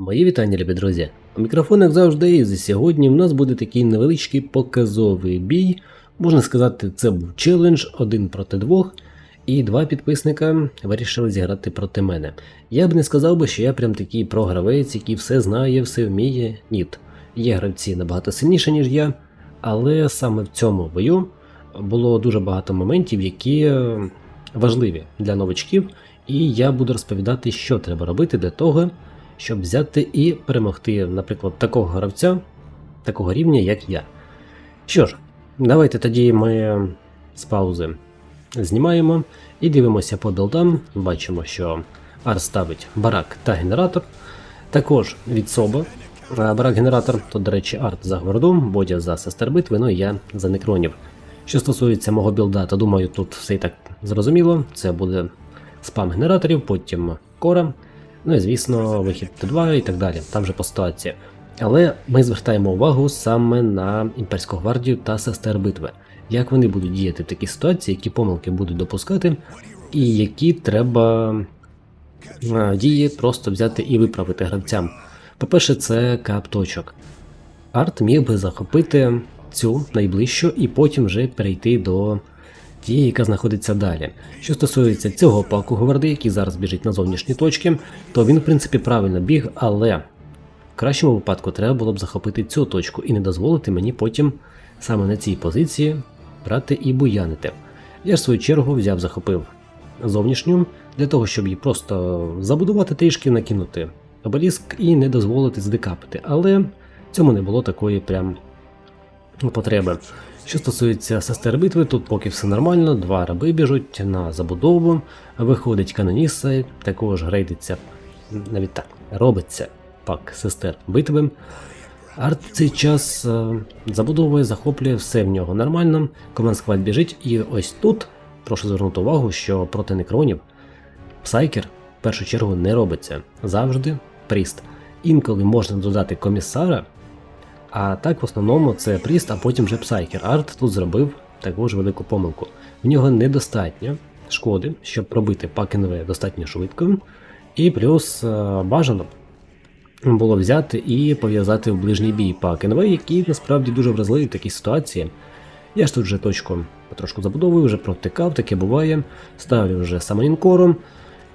Мої вітання, любі друзі. У мікрофон, як завжди, і за сьогодні в нас буде такий невеличкий показовий бій. Можна сказати, це був челендж один проти двох, і два підписника вирішили зіграти проти мене. Я б не сказав би, що я прям такий програвець, який все знає, все вміє. Ні. Є гравці набагато сильніші, ніж я, але саме в цьому бою було дуже багато моментів, які е, важливі для новачків, і я буду розповідати, що треба робити для того, щоб взяти і перемогти, наприклад, такого гравця, такого рівня, як я. Що ж, давайте тоді ми з паузи знімаємо і дивимося по білдам. Бачимо, що Ар ставить барак та генератор. Також від Соба барак-генератор, то, до речі, арт за гварду, Бодя за сестер битви, ну і я за некронів. Що стосується мого білда, то думаю, тут все і так зрозуміло. Це буде спам генераторів, потім кора, ну і звісно, вихід Т2 і так далі, там вже по ситуації. Але ми звертаємо увагу саме на імперську гвардію та сестер битви. Як вони будуть діяти в такій ситуації, які помилки будуть допускати, і які треба е, дії просто взяти і виправити гравцям. По-перше, це кап точок. Арт міг би захопити цю найближчу і потім вже перейти до тієї, яка знаходиться далі. Що стосується цього паку гварди, який зараз біжить на зовнішні точки, то він, в принципі, правильно біг, але в кращому випадку треба було б захопити цю точку і не дозволити мені потім саме на цій позиції брати і буянити. Я ж в свою чергу взяв, захопив зовнішню для того, щоб її просто забудувати трішки, накинути обеліск і не дозволити здекапити. Але цьому не було такої прям потреби. Що стосується сестер битви, тут поки все нормально, два раби біжуть на забудову, виходить каноніса, також грейдиться, навіть так, робиться пак сестер битви. Арт цей час е, забудовує, захоплює все в нього нормально. Команд сквад біжить, і ось тут прошу звернути увагу, що проти некронів Псайкер в першу чергу не робиться. Завжди пріст. Інколи можна додати комісара, а так в основному це пріст, а потім вже псайкер. Арт тут зробив також велику помилку. В нього недостатньо шкоди, щоб пробити пак НВ достатньо швидко, і плюс е, бажано було взяти і пов'язати в ближній бій пак НВ, який насправді дуже вразливий в такій ситуації. Я ж тут вже точку потрошку забудовую, вже протикав, таке буває. Ставлю вже самоінкором.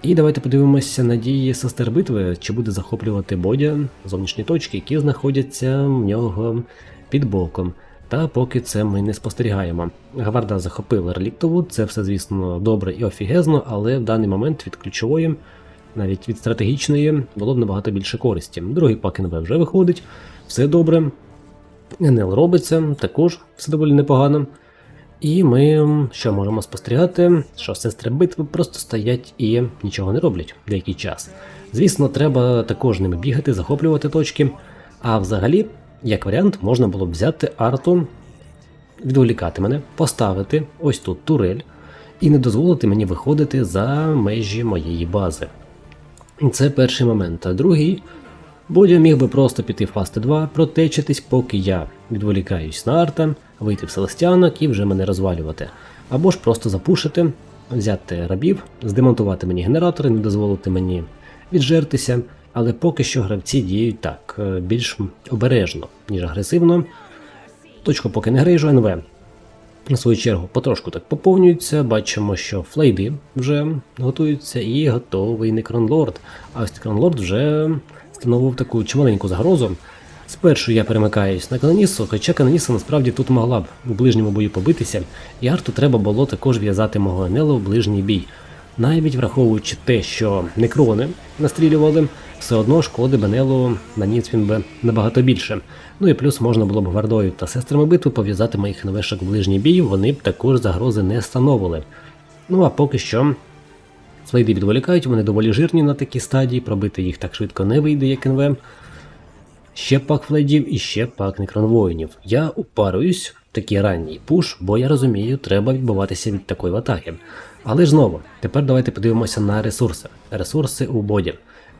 І давайте подивимося на дії сестер битви, чи буде захоплювати Бодя зовнішні точки, які знаходяться в нього під боком. Та поки це ми не спостерігаємо. Гварда захопила реліктову, це все, звісно, добре і офігезно, але в даний момент від ключової, навіть від стратегічної, було б набагато більше користі. Другий пак НВ вже виходить, все добре. НЛ робиться, також все доволі непогано. І ми що можемо спостерігати, що сестри битви просто стоять і нічого не роблять деякий час. Звісно, треба також ними бігати, захоплювати точки. А взагалі, як варіант, можна було б взяти арту, відволікати мене, поставити ось тут турель і не дозволити мені виходити за межі моєї бази. Це перший момент. А другий, Бодя міг би просто піти в фасти 2, протечитись, поки я відволікаюсь на арта, вийти в селестянок і вже мене розвалювати. Або ж просто запушити, взяти рабів, здемонтувати мені генератори, не дозволити мені віджертися. Але поки що гравці діють так, е, більш обережно, ніж агресивно. Точку поки не грейжу НВ. На свою чергу потрошку так поповнюються. Бачимо, що флейди вже готуються і готовий Некронлорд. А ось Некронлорд вже становив таку чималеньку загрозу. Спершу я перемикаюсь на Канонісу, хоча Каноніса насправді тут могла б у ближньому бою побитися, і Арту треба було також в'язати мого Енела в ближній бій. Навіть враховуючи те, що некрони настрілювали, все одно шкоди Бенелу наніс він би набагато більше. Ну і плюс можна було б гвардою та сестрами битви пов'язати моїх новешок в ближній бій, вони б також загрози не становили. Ну а поки що Слайди відволікають, вони доволі жирні на такій стадії, пробити їх так швидко не вийде, як НВ. Ще пак флейдів і ще пак некронвоїнів. Я упаруюсь в такий ранній пуш, бо я розумію, треба відбуватися від такої атаки. Але ж знову, тепер давайте подивимося на ресурси. Ресурси у боді.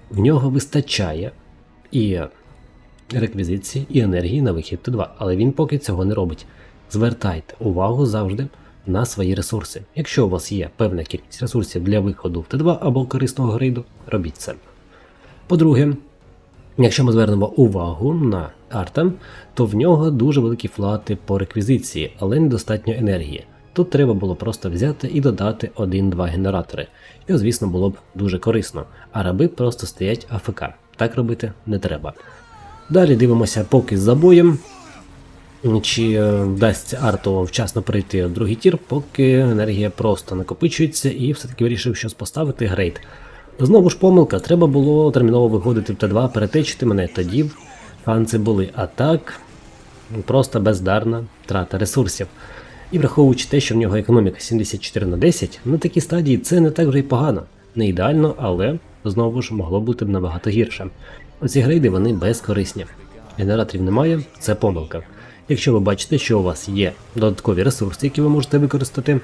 В нього вистачає і реквізиції, і енергії на вихід Т2, але він поки цього не робить. Звертайте увагу завжди на свої ресурси. Якщо у вас є певна кількість ресурсів для виходу в Т2 або корисного грейду, робіть це. По-друге, Якщо ми звернемо увагу на арта, то в нього дуже великі флати по реквізиції, але недостатньо енергії. Тут треба було просто взяти і додати 1-2 генератори. І, звісно, було б дуже корисно, а раби просто стоять АФК. Так робити не треба. Далі дивимося поки з забоєм. Чи е, вдасться Арту вчасно прийти в другий тір, поки енергія просто накопичується, і все-таки вирішив щось поставити грейд. Знову ж помилка, треба було терміново виходити в Т2, перетечити мене, тоді б шанси були. А так, просто бездарна трата ресурсів. І враховуючи те, що в нього економіка 74 на 10, на такій стадії це не так вже й погано. Не ідеально, але знову ж могло бути б набагато гірше. Оці грейди вони безкорисні. Генераторів немає, це помилка. Якщо ви бачите, що у вас є додаткові ресурси, які ви можете використати,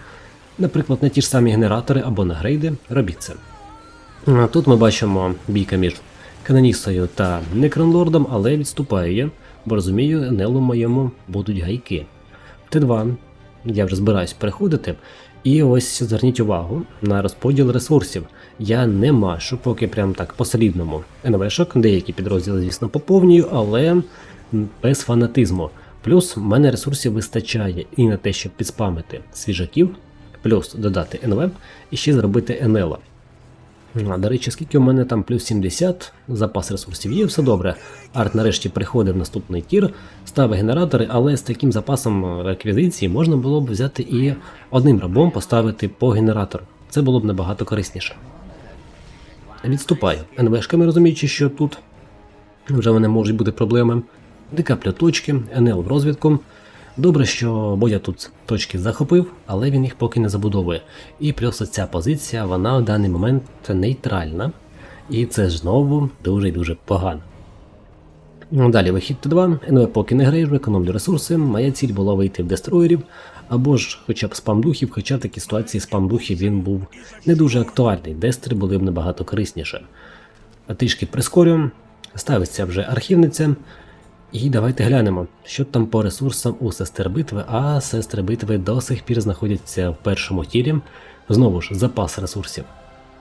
наприклад, на ті ж самі генератори або на грейди, робіть це. Тут ми бачимо бійка між Канонісою та Некронлордом, але відступаю я, бо розумію, Нелу моєму будуть гайки. Т2 я вже збираюсь переходити. І ось зверніть увагу на розподіл ресурсів. Я не машу поки прям так по-солідному НВшок, деякі підрозділи, звісно, поповнюю, але без фанатизму. Плюс в мене ресурсів вистачає і на те, щоб підспамити свіжаків, плюс додати НВ і ще зробити НЛ. До речі, скільки у мене там плюс 70, запас ресурсів є, все добре. Арт нарешті приходить в наступний тір, ставить генератори, але з таким запасом реквізиції можна було б взяти і одним рабом поставити по генератору. Це було б набагато корисніше. Відступаю. НВшками розуміючи, що тут вже вони можуть бути проблеми. Декаплю точки, НЛ в розвідку. Добре, що Бодя тут точки захопив, але він їх поки не забудовує. І плюс ця позиція, вона в даний момент нейтральна. І це знову дуже і дуже погано. Ну, Далі вихід Т2, НВ поки не грейжу, економлю ресурси. Моя ціль була вийти в дестроєрів, або ж хоча б спам духів, хоча в такій ситуації спам духів він був не дуже актуальний, дестри були б набагато корисніше. А Трішки прискорю, ставиться вже архівниця. І давайте глянемо, що там по ресурсам у сестер битви, а сестри битви до сих пір знаходяться в першому тірі. Знову ж, запас ресурсів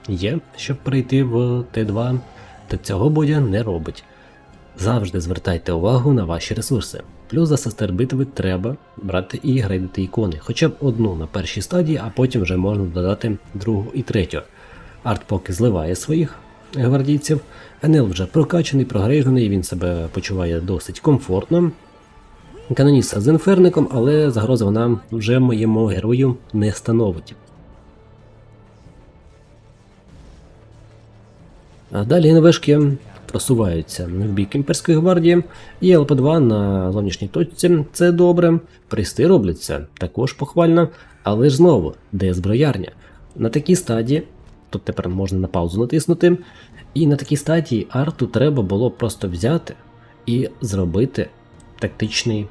є, щоб перейти в Т2, та цього бодя не робить. Завжди звертайте увагу на ваші ресурси. Плюс за сестер битви треба брати і грейдити ікони, хоча б одну на першій стадії, а потім вже можна додати другу і третю. Арт поки зливає своїх гвардійців. Енел вже прокачаний, прогрейжений, він себе почуває досить комфортно. Каноніса з інферником, але загрози вона вже моєму герою не становить. А далі НВшки просуваються в бік імперської гвардії, і ЛП2 на зовнішній точці це добре. Присти робляться також похвально, але ж знову, де зброярня? На такій стадії, тут тепер можна на паузу натиснути, і на такій стадії арту треба було просто взяти і зробити тактичний,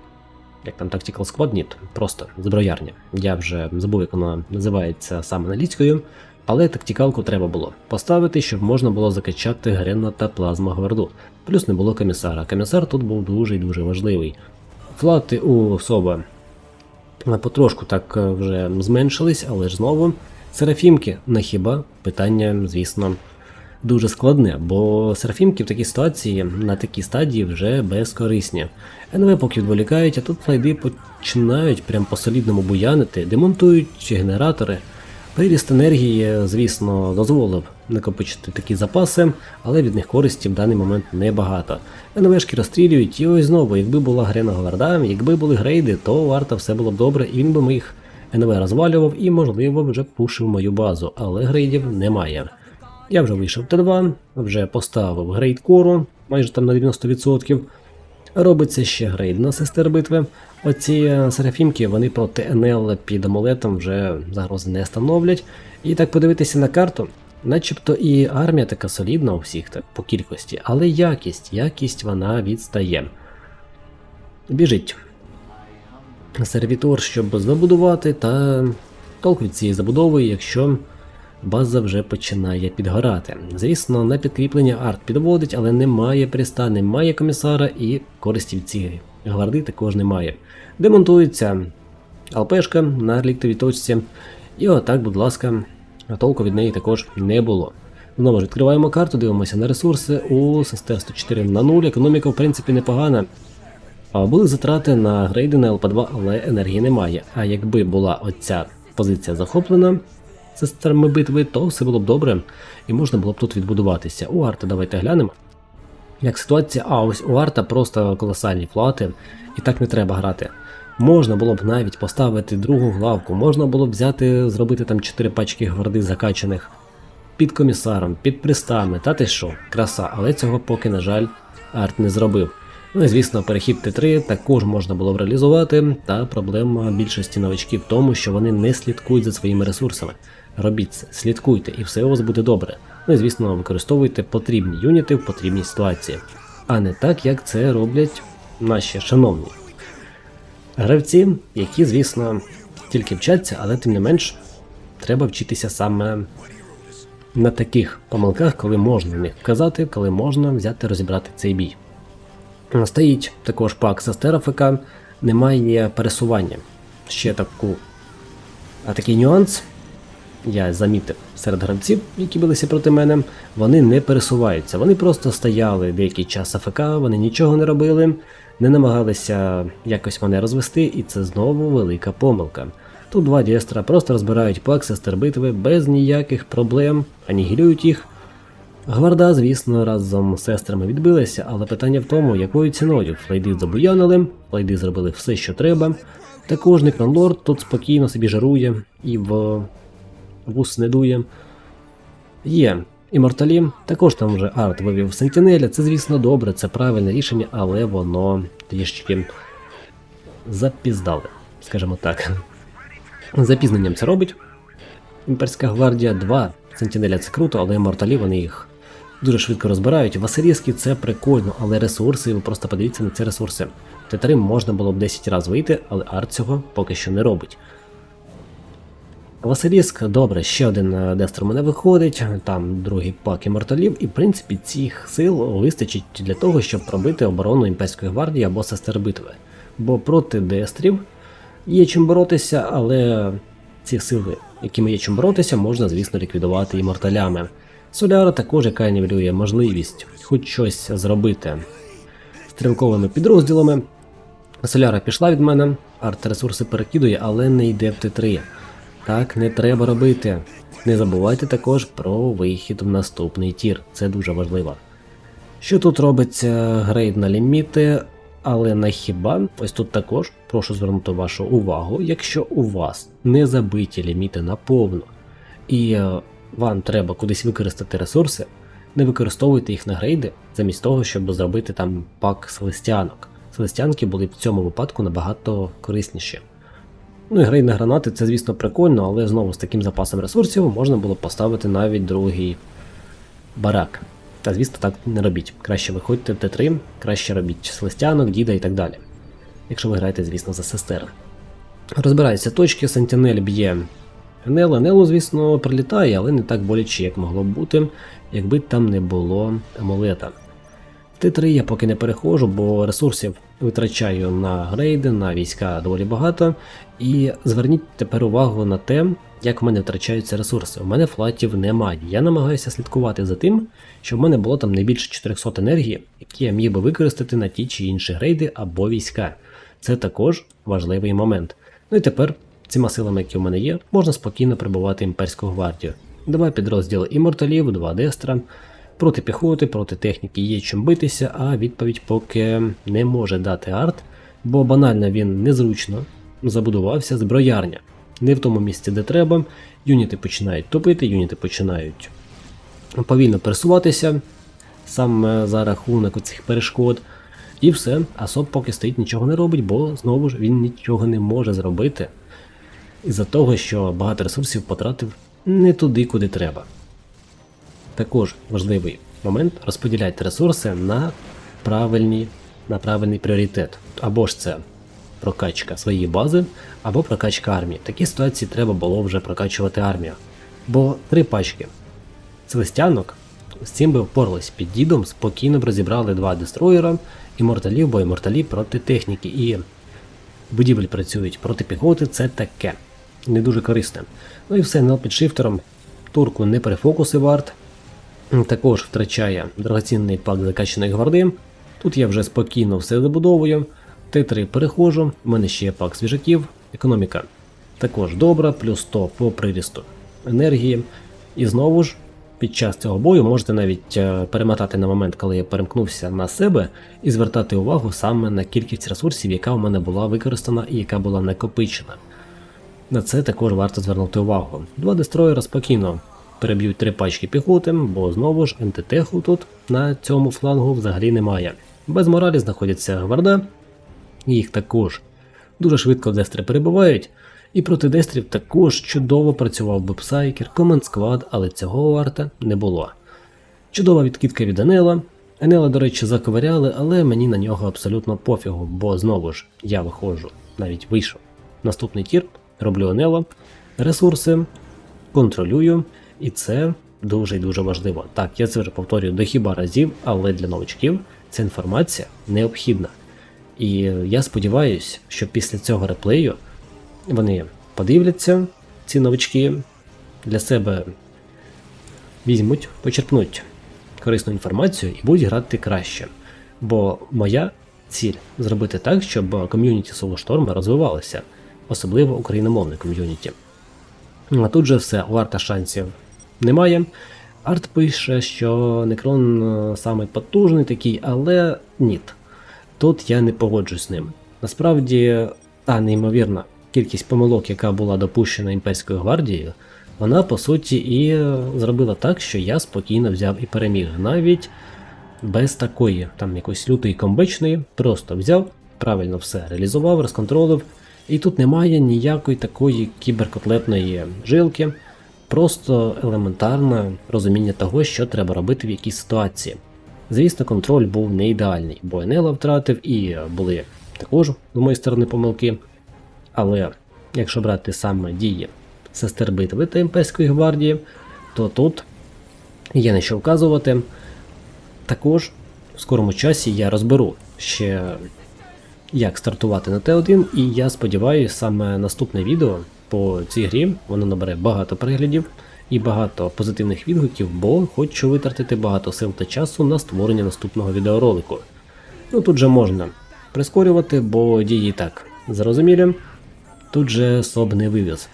як там Tactical Squad, ні, просто зброярня. Я вже забув, як вона називається саме англійською, але тактикалку треба було поставити, щоб можна було закачати Гренна та плазма гварду. Плюс не було комісара. Комісар тут був дуже і дуже важливий. Флати у Соба потрошку так е, вже зменшились, але ж знову. Серафімки на хіба питання, звісно, дуже складне, бо серафімки в такій ситуації на такій стадії вже безкорисні. НВ поки відволікають, а тут флайди починають прям по солідному буянити, демонтують генератори. Приріст енергії, звісно, дозволив накопичити такі запаси, але від них користі в даний момент небагато. НВшки розстрілюють, і ось знову, якби була Грена Говарда, якби були грейди, то варто все було б добре, і він би моїх НВ розвалював і, можливо, вже пушив мою базу, але грейдів немає. Я вже вийшов Т2, вже поставив грейд кору, майже там на 90%. Робиться ще грейд на сестер битви. Оці серафімки вони проти НЛ під амулетом вже загрози не становлять. І так подивитися на карту, начебто і армія така солідна у всіх так, по кількості, але якість, якість вона відстає. Біжить. Сервітор, щоб забудувати, та толк від цієї забудови, якщо база вже починає підгорати. Звісно, на підкріплення арт підводить, але немає приста, немає комісара і користі від цієї гварди також немає. Демонтується ЛПшка на ліктовій точці. І отак, будь ласка, толку від неї також не було. Знову ж відкриваємо карту, дивимося на ресурси. У сестер 104 на 0. Економіка, в принципі, непогана. Були затрати на грейди на ЛП2, але енергії немає. А якби була оця позиція захоплена сестрами битви, то все було б добре і можна було б тут відбудуватися. У Арта давайте глянемо. Як ситуація, а ось у Арта просто колосальні флати, і так не треба грати. Можна було б навіть поставити другу главку, можна було б взяти, зробити там 4 пачки гварди закачаних під комісаром, під пристами, та ти що, краса, але цього поки, на жаль, арт не зробив. Ну і звісно, перехід Т3 також можна було б реалізувати, та проблема більшості новачків в тому, що вони не слідкують за своїми ресурсами. Робіть це, слідкуйте, і все у вас буде добре. Ну і звісно, використовуйте потрібні юніти в потрібній ситуації, а не так, як це роблять наші шановні гравці, які, звісно, тільки вчаться, але тим не менш треба вчитися саме на таких помилках, коли можна в них вказати, коли можна взяти розібрати цей бій. Стоїть також пак з Астерофика, немає пересування. Ще таку, а такий нюанс я замітив серед гравців, які билися проти мене, вони не пересуваються. Вони просто стояли деякий час АФК, вони нічого не робили, не намагалися якось мене розвести, і це знову велика помилка. Тут два діестра просто розбирають пак сестер битви без ніяких проблем, анігілюють їх. Гварда, звісно, разом з сестрами відбилася, але питання в тому, якою ціною флейди забуянили, флейди зробили все, що треба. Також Некронлорд тут спокійно собі жарує і в вус не дує. Є іморталі, також там вже арт вивів Сентінеля. Це, звісно, добре, це правильне рішення, але воно трішки запіздали, скажімо так. Запізненням це робить. Імперська гвардія 2. Сентінеля це круто, але іморталі вони їх дуже швидко розбирають. Василіски це прикольно, але ресурси, ви просто подивіться на ці ресурси. Т3 можна було б 10 разів вийти, але арт цього поки що не робить. Василіск, добре, ще один е, дестр мене виходить, там другий пак іморталів, і в принципі цих сил вистачить для того, щоб пробити оборону імперської гвардії або сестер битви. Бо проти дестрів є чим боротися, але ці сили, якими є чим боротися, можна, звісно, ліквідувати іморталями. Соляра також, яка нівелює можливість хоч щось зробити стрілковими підрозділами. Соляра пішла від мене, арт-ресурси перекидує, але не йде в Т3. Так не треба робити. Не забувайте також про вихід в наступний тір, це дуже важливо. Що тут робиться грейд на ліміти, але на хіба, ось тут також прошу звернути вашу увагу, якщо у вас не забиті ліміти наповну, і е, вам треба кудись використати ресурси, не використовуйте їх на грейди, замість того, щоб зробити там пак селестянок. Селестянки були в цьому випадку набагато корисніші. Ну і грейд на гранати це, звісно, прикольно, але знову з таким запасом ресурсів можна було поставити навіть другий барак. Та звісно, так не робіть. Краще виходьте в Т3, краще робіть селестянок, діда і так далі. Якщо ви граєте, звісно, за сестер. Розбираються точки, Сентінель б'є Енел, Енелу, звісно, прилітає, але не так боляче, як могло б бути, якби там не було амулета. Т3 я поки не переходжу, бо ресурсів витрачаю на грейди, на війська доволі багато. І зверніть тепер увагу на те, як в мене втрачаються ресурси. У мене флатів немає. Я намагаюся слідкувати за тим, щоб в мене було там не більше 400 енергії, які я міг би використати на ті чи інші грейди або війська. Це також важливий момент. Ну і тепер цими силами, які в мене є, можна спокійно прибувати імперську гвардію. Два підрозділи іморталів, два дестра. Проти піхоти, проти техніки є чим битися, а відповідь поки не може дати арт, бо банально він незручно забудувався зброярня. Не в тому місці, де треба. Юніти починають топити, юніти починають повільно пересуватися саме за рахунок цих перешкод. І все, Асоп поки стоїть, нічого не робить, бо знову ж він нічого не може зробити. Із-за того, що багато ресурсів потратив не туди, куди треба. Також важливий момент розподіляйте ресурси на правильні, на правильний пріоритет. Або ж це прокачка своєї бази, або прокачка армії. В такій ситуації треба було вже прокачувати армію. Бо три пачки целестянок з цим би впорались під дідом, спокійно б розібрали два дестроєра, іморталів, бо іморталі проти техніки і будівель працюють проти піхоти, це таке. Не дуже корисне. Ну і все, нел під шифтером. Турку не перефокуси варт. Також втрачає дорогоцінний пак закачаної гварди. Тут я вже спокійно все забудовую. Т3 перехожу, в мене ще є пак свіжаків, економіка також добра, плюс 100 по прирісту енергії. І знову ж, під час цього бою можете навіть е, перемотати на момент, коли я перемкнувся на себе, і звертати увагу саме на кількість ресурсів, яка в мене була використана і яка була накопичена. На це також варто звернути увагу. Два дестроєра спокійно переб'ють три пачки піхоти, бо знову ж НТТху тут на цьому флангу взагалі немає. Без моралі знаходиться гварда, їх також дуже швидко дестри перебувають, і проти дестрів також чудово працював Бепсайкер, Команд Сквад, але цього варта не було. Чудова відкидка від Енела. Енела, до речі, заковиряли, але мені на нього абсолютно пофігу, бо знову ж я виходжу, навіть вийшов. Наступний тір, роблю Енела, ресурси, контролюю, і це дуже і дуже важливо. Так, я це вже повторюю до хіба разів, але для новачків ця інформація необхідна. І я сподіваюся, що після цього реплею вони подивляться, ці новички, для себе візьмуть, почерпнуть корисну інформацію і будуть грати краще. Бо моя ціль зробити так, щоб ком'юніті Soulstorm розвивалося, особливо україномовне ком'юніті. А тут же все, варта шансів немає. Арт пише, що Некрон е, самий потужний такий, але ні. Тут я не погоджуюсь з ним. Насправді, та неймовірна кількість помилок, яка була допущена імперською гвардією, вона по суті і е, зробила так, що я спокійно взяв і переміг. Навіть без такої там якоїсь лютої комбечної, просто взяв, правильно все реалізував, розконтролив. І тут немає ніякої такої кіберкотлетної жилки, просто елементарне розуміння того, що треба робити в якійсь ситуації. Звісно, контроль був не ідеальний, бо Енела втратив і були також з моєї сторони помилки. Але якщо брати саме дії сестер битви та імперської гвардії, то тут є на що вказувати. Також в скорому часі я розберу ще як стартувати на Т1, і я сподіваюся, саме наступне відео по цій грі воно набере багато переглядів і багато позитивних відгуків, бо хочу витратити багато сил та часу на створення наступного відеоролику. Ну тут же можна прискорювати, бо дії так зрозумілі. Тут же СОБ не вивіз.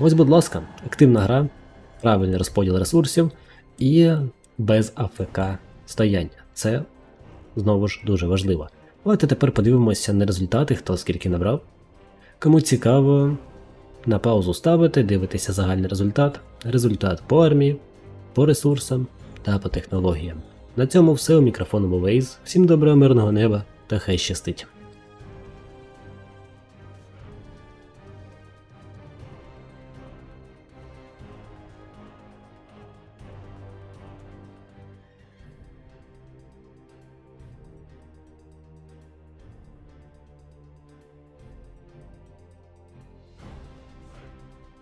Ось, будь ласка, активна гра, правильний розподіл ресурсів і без АФК стояння. Це знову ж дуже важливо. Давайте тепер подивимося на результати, хто скільки набрав. Кому цікаво, на паузу ставити, дивитися загальний результат, результат по армії, по ресурсам та по технологіям. На цьому все у мікрофону Waze. Всім доброго мирного неба та хай щастить!